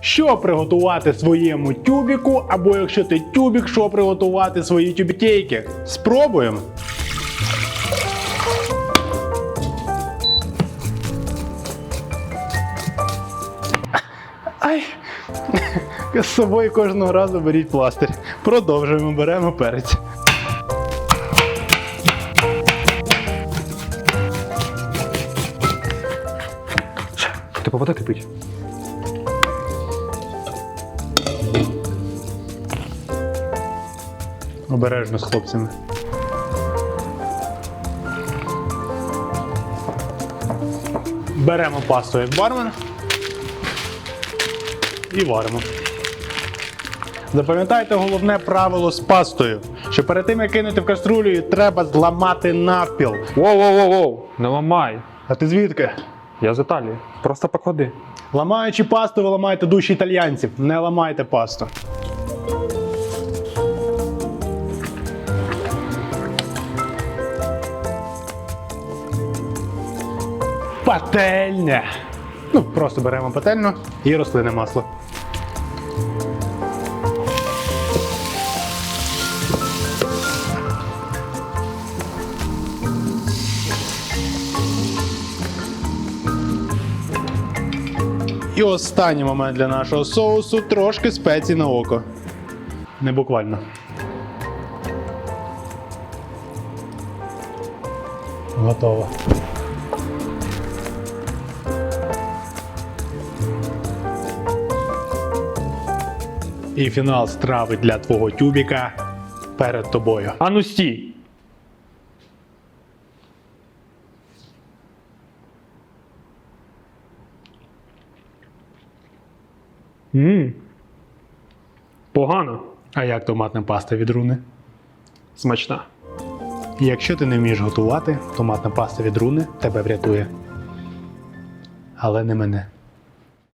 Що приготувати своєму тюбіку, або якщо ти тюбік, що приготувати свої тюбітейки? Спробуємо. Ай! З собою кожного разу беріть пластир. Продовжуємо, беремо перець. Типу вода кипить. Обережно з хлопцями. Беремо пасту як бармен і варимо. Запам'ятайте головне правило з пастою, що перед тим як кинути в каструлю, її треба зламати навпіл. Воу-воу-воу-воу! Не ламай! А ти звідки? Я з Італії. Просто поклади. Ламаючи пасту, ви ламаєте душі італьянців. Не ламайте пасту. Пательня. Ну, просто беремо пательню і рослине масло. І останній момент для нашого соусу трошки спецій на око. Не буквально. Готово. І фінал страви для твого тюбіка перед тобою. А Ммм. Погано. А як томатна паста від руни? Смачна. Якщо ти не вмієш готувати, томатна паста від руни тебе врятує. Але не мене.